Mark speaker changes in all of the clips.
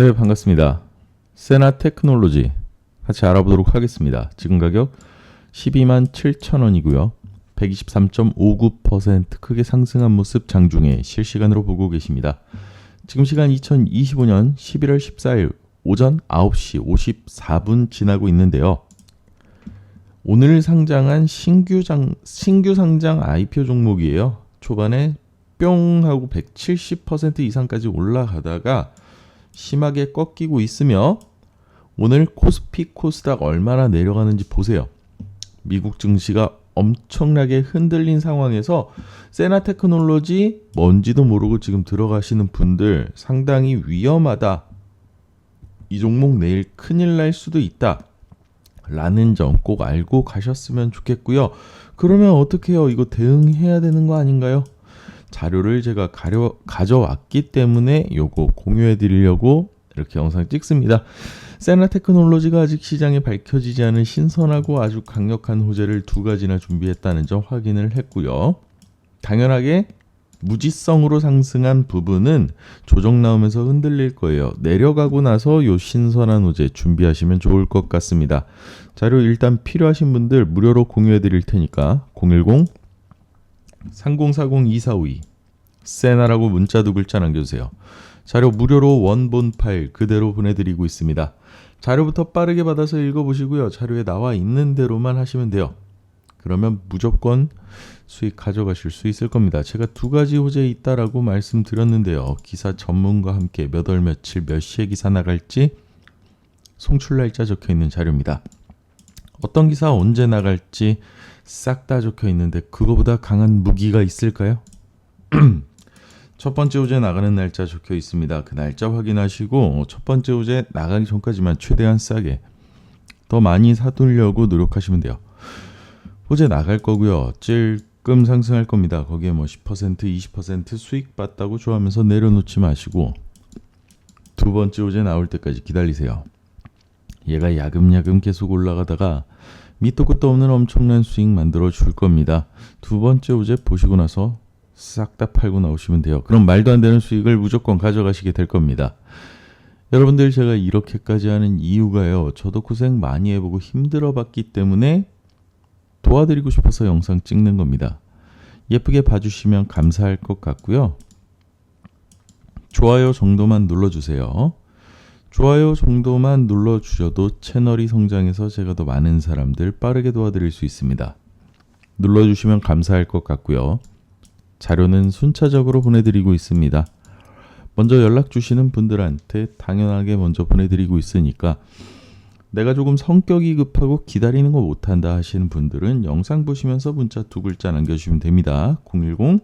Speaker 1: 네, 반갑습니다. 세나 테크놀로지 같이 알아보도록 하겠습니다. 지금 가격 12만 7천 원이고요. 123.59% 크게 상승한 모습 장중에 실시간으로 보고 계십니다. 지금 시간 2025년 11월 14일 오전 9시 54분 지나고 있는데요. 오늘 상장한 신규 장 신규 상장 IPO 종목이에요. 초반에 뿅 하고 170% 이상까지 올라가다가 심하게 꺾이고 있으며 오늘 코스피 코스닥 얼마나 내려가는지 보세요. 미국 증시가 엄청나게 흔들린 상황에서 세나 테크놀로지 뭔지도 모르고 지금 들어가시는 분들 상당히 위험하다. 이 종목 내일 큰일 날 수도 있다. 라는 점 꼭 알고 가셨으면 좋겠고요. 그러면 어떻게 해요? 이거 대응해야 되는 거 아닌가요? 자료를 제가 가려, 가져왔기 때문에 요거 공유해 드리려고 이렇게 영상 찍습니다. 세나 테크놀로지가 아직 시장에 밝혀지지 않은 신선하고 아주 강력한 호재를 두 가지나 준비했다는 점 확인을 했고요. 당연하게 무지성으로 상승한 부분은 조정 나오면서 흔들릴 거예요. 내려가고 나서 요 신선한 호재 준비하시면 좋을 것 같습니다. 자료 일단 필요하신 분들 무료로 공유해 드릴 테니까 010 3040-2452 세나라고 문자 두 글자 남겨주세요. 자료 무료로 원본 파일 그대로 보내드리고 있습니다. 자료부터 빠르게 받아서 읽어보시고요. 자료에 나와 있는 대로만 하시면 돼요. 그러면 무조건 수익 가져가실 수 있을 겁니다. 제가 두 가지 호재 있다라고 말씀드렸는데요. 기사 전문과 함께 몇월 며칠 몇 시에 기사 나갈지 송출 날짜 적혀 있는 자료입니다. 어떤 기사 언제 나갈지 싹 다 적혀 있는데 그거보다 강한 무기가 있을까요? 첫 번째 호재 나가는 날짜 적혀 있습니다. 그 날짜 확인하시고 첫 번째 호재 나가기 전까지만 최대한 싸게 더 많이 사두려고 노력하시면 돼요. 호재 나갈 거고요. 찔끔 상승할 겁니다. 거기에 뭐 10% 20% 수익 봤다고 좋아하면서 내려놓지 마시고 두 번째 호재 나올 때까지 기다리세요. 얘가 야금야금 계속 올라가다가 밑도 끝도 없는 엄청난 수익 만들어 줄 겁니다. 두 번째 호재 보시고 나서 싹 다 팔고 나오시면 돼요. 그럼 말도 안 되는 수익을 무조건 가져가시게 될 겁니다. 여러분들 제가 이렇게까지 하는 이유가요. 저도 고생 많이 해보고 힘들어 봤기 때문에 도와드리고 싶어서 영상 찍는 겁니다. 예쁘게 봐주시면 감사할 것 같고요. 좋아요 정도만 눌러주세요. 좋아요 정도만 눌러주셔도 채널이 성장해서 제가 더 많은 사람들 빠르게 도와드릴 수 있습니다. 눌러주시면 감사할 것 같고요. 자료는 순차적으로 보내드리고 있습니다. 먼저 연락 주시는 분들한테 당연하게 먼저 보내드리고 있으니까 내가 조금 성격이 급하고 기다리는 거 못한다 하시는 분들은 영상 보시면서 문자 두 글자 남겨주시면 됩니다. 010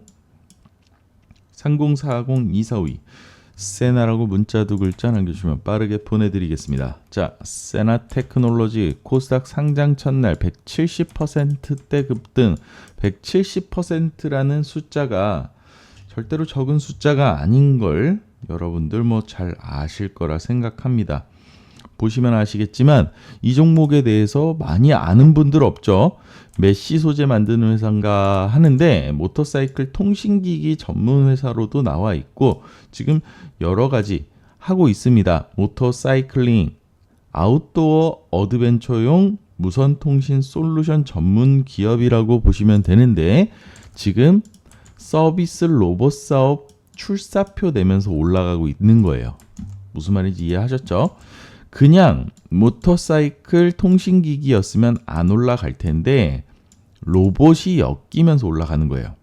Speaker 1: 3040-2452 세나라고 문자 두 글자 남겨주시면 빠르게 보내드리겠습니다. 자, 세나 테크놀로지 코스닥 상장 첫날 170%대 급등 170%라는 숫자가 절대로 적은 숫자가 아닌 걸 여러분들 뭐 잘 아실 거라 생각합니다. 보시면 아시겠지만 이 종목에 대해서 많이 아는 분들 없죠. 메시 소재 만드는 회사인가 하는데 모터사이클 통신기기 전문 회사로도 나와 있고 지금 여러 가지 하고 있습니다. 모터사이클링, 아웃도어 어드벤처용 무선 통신 솔루션 전문 기업이라고 보시면 되는데 지금 서비스 로봇 사업 출사표 내면서 올라가고 있는 거예요. 무슨 말인지 이해하셨죠? 그냥 모터사이클 통신기기였으면 안 올라갈 텐데 로봇이 엮이면서 올라가는 거예요.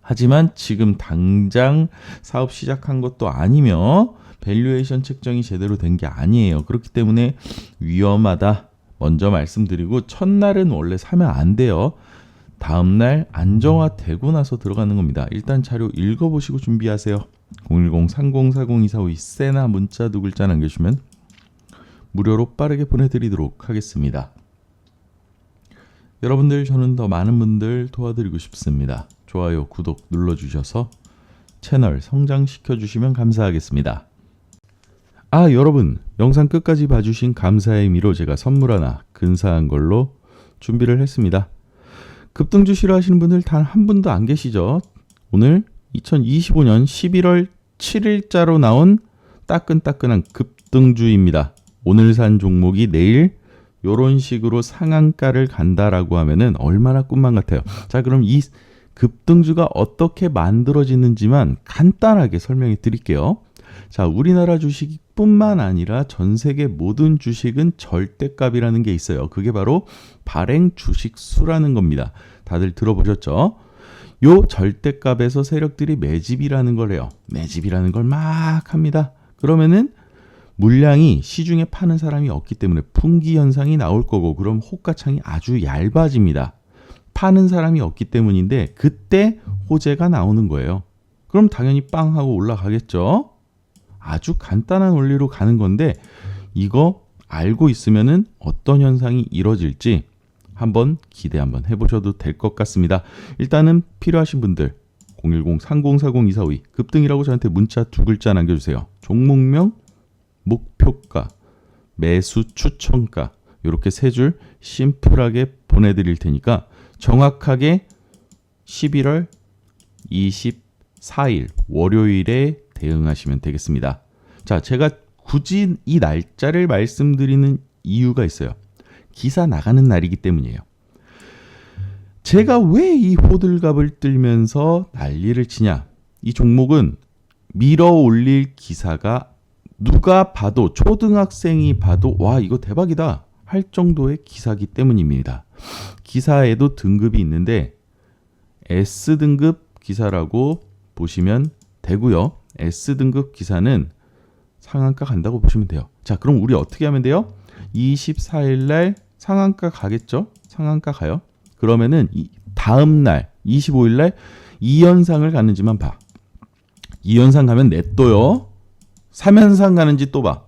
Speaker 1: 하지만 지금 당장 사업 시작한 것도 아니며 밸류에이션 책정이 제대로 된 게 아니에요. 그렇기 때문에 위험하다. 먼저 말씀드리고 첫날은 원래 사면 안 돼요. 다음날 안정화되고 나서 들어가는 겁니다. 일단 자료 읽어보시고 준비하세요. 010-3040-2452 세나 문자 두 글자 남겨주시면 무료로 빠르게 보내드리도록 하겠습니다. 여러분들 저는 더 많은 분들 도와드리고 싶습니다. 좋아요, 구독 눌러주셔서 채널 성장시켜 주시면 감사하겠습니다. 아 여러분 영상 끝까지 봐주신 감사의 의미로 제가 선물 하나 근사한 걸로 준비를 했습니다. 급등주 싫어하시는 분들 단 한 분도 안 계시죠? 오늘 2025년 11월 7일자로 나온 따끈따끈한 급등주입니다. 오늘 산 종목이 내일 요런 식으로 상한가를 간다라고 하면은 얼마나 꿈만 같아요. 자, 그럼 이 급등주가 어떻게 만들어지는지만 간단하게 설명해 드릴게요. 자, 우리나라 주식뿐만 아니라 전 세계 모든 주식은 절대값이라는 게 있어요. 그게 바로 발행 주식 수라는 겁니다. 다들 들어보셨죠? 요 절대값에서 세력들이 매집이라는 걸 해요. 매집이라는 걸 막 합니다. 그러면은 물량이 시중에 파는 사람이 없기 때문에 풍기 현상이 나올 거고 그럼 호가창이 아주 얇아집니다. 파는 사람이 없기 때문인데 그때 호재가 나오는 거예요. 그럼 당연히 빵 하고 올라가겠죠. 아주 간단한 원리로 가는 건데 이거 알고 있으면은 어떤 현상이 이뤄질지 한번 기대 한번 해보셔도 될 것 같습니다. 일단은 필요하신 분들 010-3040-2452 급등이라고 저한테 문자 두 글자 남겨주세요. 종목명, 목표가, 매수 추천가 이렇게 세 줄 심플하게 보내드릴 테니까 정확하게 11월 24일 월요일에 대응하시면 되겠습니다. 자, 제가 굳이 이 날짜를 말씀드리는 이유가 있어요. 기사 나가는 날이기 때문이에요. 제가 왜 이 호들갑을 들면서 난리를 치냐? 이 종목은 밀어 올릴 기사가 누가 봐도 초등학생이 봐도 와 이거 대박이다 할 정도의 기사기 때문입니다. 기사에도 등급이 있는데 S 등급 기사라고 보시면 되고요. S 등급 기사는 상한가 간다고 보시면 돼요. 자, 그럼 우리 어떻게 하면 돼요? 24일 날 상한가 가겠죠? 상한가 가요. 그러면은 이 다음 날 25일 날 2연상을 가는지만 봐. 2연상 가면 넷도요. 3연상 가는지 또 봐.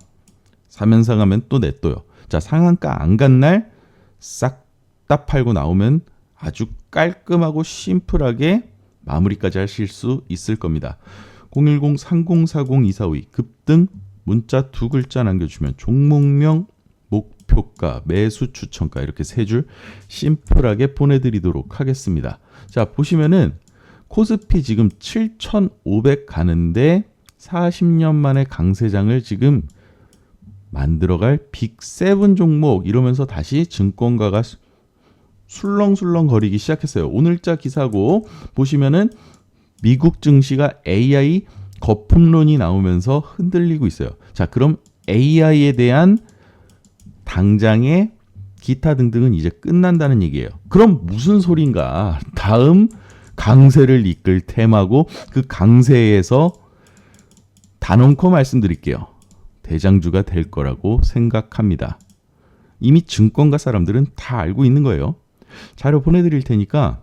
Speaker 1: 3연상 가면 또 넷도요. 자, 상한가 안 간 날 싹 다 팔고 나오면 아주 깔끔하고 심플하게 마무리까지 하실 수 있을 겁니다. 010-3040-2452 급등 문자 두 글자 남겨주면 종목명 목표가 매수 추천가 이렇게 세 줄 심플하게 보내드리도록 하겠습니다. 자 보시면은 코스피 지금 7,500 가는데 40년 만에 강세장을 지금 만들어갈 빅7 종목 이러면서 다시 증권가가 수- 술렁술렁 거리기 시작했어요. 오늘자 기사고 보시면은 미국 증시가 AI 거품론이 나오면서 흔들리고 있어요. 자, 그럼 AI에 대한 당장의 기타 등등은 이제 끝난다는 얘기예요. 그럼 무슨 소린가? 다음 강세를 이끌 테마고 그 강세에서 단언코 말씀드릴게요. 대장주가 될 거라고 생각합니다. 이미 증권가 사람들은 다 알고 있는 거예요. 자료 보내드릴 테니까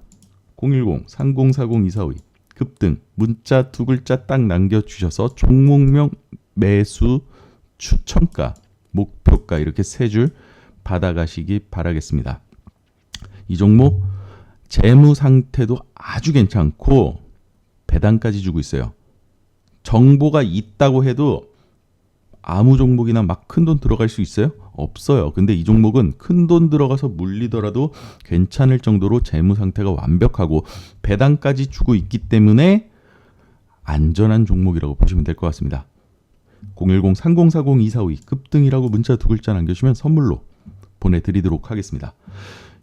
Speaker 1: 010-3040-2452 급등 문자 두 글자 딱 남겨주셔서 종목명 매수 추천가 목표가 이렇게 세 줄 받아가시기 바라겠습니다. 이 종목 재무 상태도 아주 괜찮고 배당까지 주고 있어요. 정보가 있다고 해도 아무 종목이나 막 큰 돈 들어갈 수 있어요? 없어요. 근데 이 종목은 큰 돈 들어가서 물리더라도 괜찮을 정도로 재무 상태가 완벽하고 배당까지 주고 있기 때문에 안전한 종목이라고 보시면 될 것 같습니다. 010-3040-2452 급등이라고 문자 두 글자 남겨주시면 선물로 보내드리도록 하겠습니다.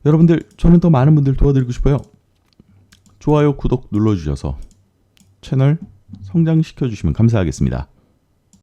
Speaker 1: 여러분들 저는 더 많은 분들 도와드리고 싶어요. 좋아요, 구독 눌러주셔서 채널 성장시켜 주시면 감사하겠습니다.